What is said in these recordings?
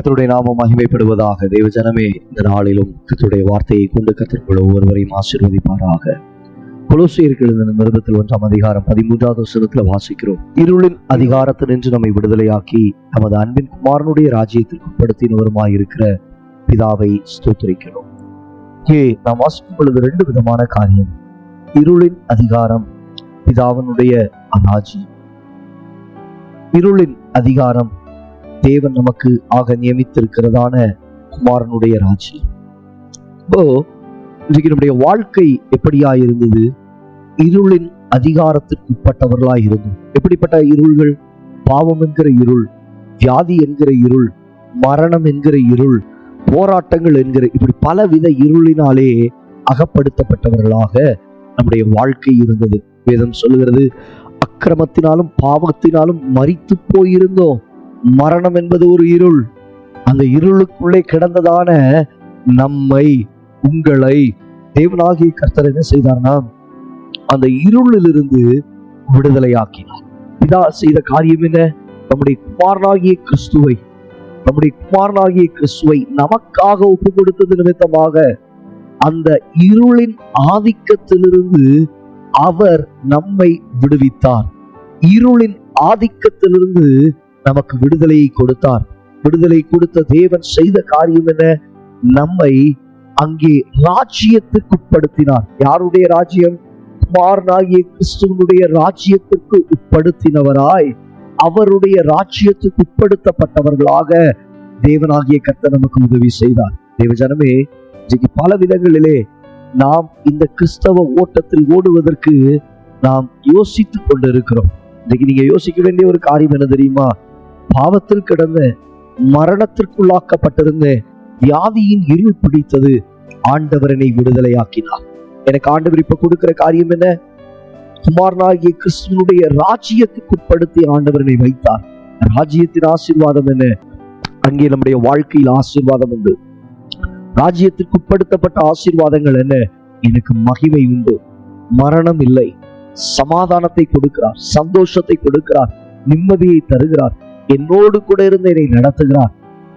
கத்தருடைய நாமம் மகிமைப்படுவதாக. தேவஜனமே இந்த நாளிலும் கத்தருடைய வார்த்தையை கொண்டு கத்திற்குள்ள ஒவ்வொருவரையும் ஆசீர்வதிப்பாராக. கொலோசியர்கள் இந்த நிருபத்தில் ஒன்றாம் அதிகாரம் பதிமூன்றாவது வசனத்துல வாசிக்கிறோம். இருளின் அதிகாரத்தினின்று நம்மை விடுதலையாக்கி நமது அன்பின் குமாரனுடைய ராஜ்யத்திற்கு படுத்தினவருமாய் இருக்கிற பிதாவை ஸ்தோத்திரிக்கிறோம். ஏ நாம் வாசிக்கும் பொழுது ரெண்டு விதமான காரியம். இருளின் அதிகாரம் பிதாவினுடைய ராஜ்யம். இருளின் அதிகாரம் தேவன் நமக்கு ஆக நியமித்திருக்கிறதான குமாரனுடைய ராஜ்யம் இப்போ இன்றைக்கு நம்முடைய வாழ்க்கை எப்படியா இருந்தது இருளின் அதிகாரத்திற்கு உட்பட்டவர்களாய் இருந்தோம். எப்படிப்பட்ட இருள்கள்? பாவம் என்கிற இருள் வியாதி என்கிற இருள் மரணம் என்கிற இருள் போராட்டங்கள் என்கிற இப்படி பலவித இருளினாலே அகப்படுத்தப்பட்டவர்களாக நம்முடைய வாழ்க்கை இருந்தது. வேதம் சொல்லுகிறது அக்கிரமத்தினாலும் பாவத்தினாலும் மறித்து போயிருந்தோம். மரணம் என்பது ஒரு இருள். அந்த இருளுக்குள்ளே கிடந்ததான நம்மை உங்களை தேவனாகிய கர்த்தர் என்ன செய்தார்னா அந்த இருளிலிருந்து விடுதலையாக்கினார். இதா செய்த காரியம் என்ன? நம்முடைய குமாரனாகிய கிறிஸ்துவை நம்முடைய குமாரனாகிய கிறிஸ்துவை நமக்காக ஒப்பு கொடுத்தது நிமித்தமாக அந்த இருளின் ஆதிக்கத்திலிருந்து அவர் நம்மை விடுவித்தார். இருளின் ஆதிக்கத்திலிருந்து நமக்கு விடுதலையை கொடுத்தார். விடுதலை கொடுத்த தேவன் செய்த காரியம் என்ன? நம்மை அங்கே ராஜ்யத்துக்கு உட்படுத்தினார் யாருடைய ராஜ்யம்? குமாரனாகிய கிறிஸ்துவனுடைய ராஜ்யத்திற்கு உட்படுத்தினவராய் அவருடைய ராஜ்யத்துக்கு உட்படுத்தப்பட்டவர்களாக தேவனாகிய கர்த்தர் நமக்கு உதவி செய்தார். தேவஜனமே இன்றைக்கு பல விதங்களிலே நாம் இந்த கிறிஸ்தவ ஓட்டத்தில் ஓடுவதற்கு நாம் யோசித்துக் கொண்டிருக்கிறோம். இன்னைக்கு நீங்க யோசிக்க வேண்டிய ஒரு காரியம் என்ன தெரியுமா? பாவத்தில் கிடந்த மரணத்திற்குள்ளாக்கப்பட்டிருந்த வியாதியின் இருள் பிடித்தது ஆண்டவரனை விடுதலையாக்கினார். எனக்கு ஆண்டவர் இப்ப கொடுக்கிற காரியம் என்ன? குமாரனாகிய கிறிஸ்துவனுடைய ராஜ்யத்துக்கு உட்படுத்தி ஆண்டவரனை வைத்தார். ராஜ்யத்தின் ஆசீர்வாதம் என்ன? அங்கே நம்முடைய வாழ்க்கையில் ஆசீர்வாதம் உண்டு. ராஜ்யத்திற்கு உட்படுத்தப்பட்ட ஆசீர்வாதங்கள் என்ன? எனக்கு மகிமை உண்டு. மரணம் இல்லை. சமாதானத்தை கொடுக்கிறார். சந்தோஷத்தை கொடுக்கிறார். நிம்மதியை தருகிறார். என்னோடு கூட இருந்து என்னை நடத்துகிறார்.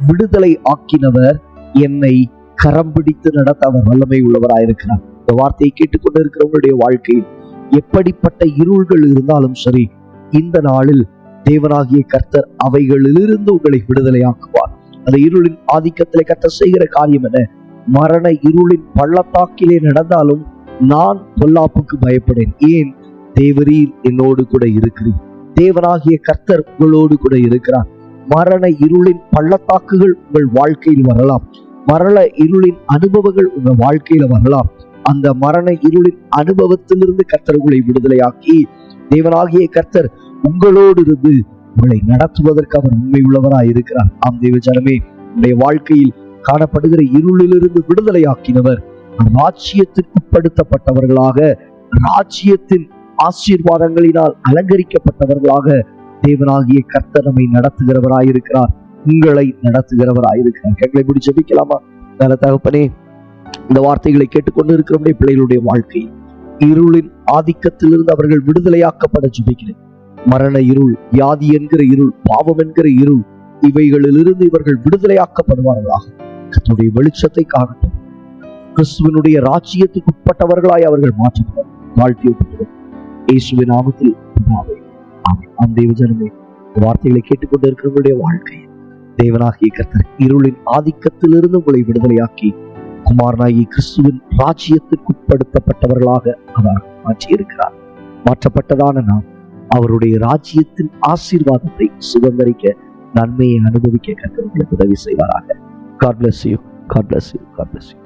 விடுதலை ஆக்கினவர் என்னை கரம் பிடித்து நடத்த அவர் வல்லமை உள்ளவராயிருக்கிறார் இந்த வார்த்தையை கேட்டுக்கொண்டிருக்கிறவங்களுடைய வாழ்க்கையில் எப்படிப்பட்ட இருள்கள் இருந்தாலும் சரி இந்த நாளில் தேவனாகிய கர்த்தர் அவைகளிலிருந்து உங்களை விடுதலையாக்குவார். அந்த இருளின் ஆதிக்கத்திலே கர்த்தர் செய்கிற காரியம் என்ன? மரண இருளின் பள்ளத்தாக்கிலே நடந்தாலும் நான் பொல்லாப்புக்கு பயப்படேன். ஏன்? தேவரீர் என்னோடு கூட இருக்கிறீர். தேவனாகிய கர்த்தர் உங்களோடு கூட இருக்கிறார். மரண இருளின் பள்ளத்தாக்குகள் உங்கள் வாழ்க்கையில் வரலாம். மரண இருளின் அனுபவங்கள் உங்கள் வாழ்க்கையில வரலாம். அந்த மரண இருளின் அனுபவத்திலிருந்து கர்த்தர் உங்களை விடுதலையாக்கி தேவனாகிய கர்த்தர் உங்களோடு இருந்து உங்களை நடத்துவதற்கு அவர் உண்மை உள்ளவராய் இருக்கிறார். ஆம் தேவ ஜனமே உங்களுடைய வாழ்க்கையில் காணப்படுகிற இருளிலிருந்து விடுதலையாக்கினவர் ராஜ்யத்திற்குட்படுத்தப்பட்டவர்களாக ராஜ்யத்தின் ஆசீர்வாதங்களினால் அலங்கரிக்கப்பட்டவர்களாக தேவனாகிய கர்த்தர் நம்மை நடத்துகிறவராயிருக்கிறார். உங்களை நடத்துகிறவராயிருக்கிறார். கண்களை பிடி ஜெபிக்கலாமா? நல்ல தகப்பனே இந்த வார்த்தைகளை கேட்டுக்கொண்டு இருக்கிறவருடைய பிள்ளைகளுடைய வாழ்க்கை இருளின் ஆதிக்கத்திலிருந்து அவர்கள் விடுதலையாக்கப்பட ஜபிக்கிறேன். மரண இருள் வியாதி என்கிற இருள் பாவம் என்கிற இருள் இவைகளிலிருந்து இவர்கள் விடுதலையாக்கப்படுவார்களாக. கத்துடைய வெளிச்சத்தை காணட்டும். கிறிஸ்துவனுடைய ராஜ்யத்துக்கு உட்பட்டவர்களாய் அவர்கள் மாற்றப்படும். வாழ்க்கையை இயேசுவின் நாமத்தில் பிதாவே. ஆம் தேவ வார்த்தைகளை கேட்டுக்கொண்டு இருக்கிறவங்களுடைய வாழ்க்கை தேவனாகிய கர்த்தர் இருளின் ஆதிக்கத்திலிருந்து உங்களை விடுதலையாக்கி குமாரனாகி கிறிஸ்துவின் ராஜ்யத்திற்கு உட்படுத்தப்பட்டவர்களாக அவர் மாற்றியிருக்கிறார். மாற்றப்பட்டதான நாம் அவருடைய ராஜ்யத்தின் ஆசீர்வாதத்தை சுதந்திரிக்க நன்மையை அனுபவிக்க கர்த்தர் உங்களுக்கு உதவி செய்வாராக. God bless you God bless you God bless you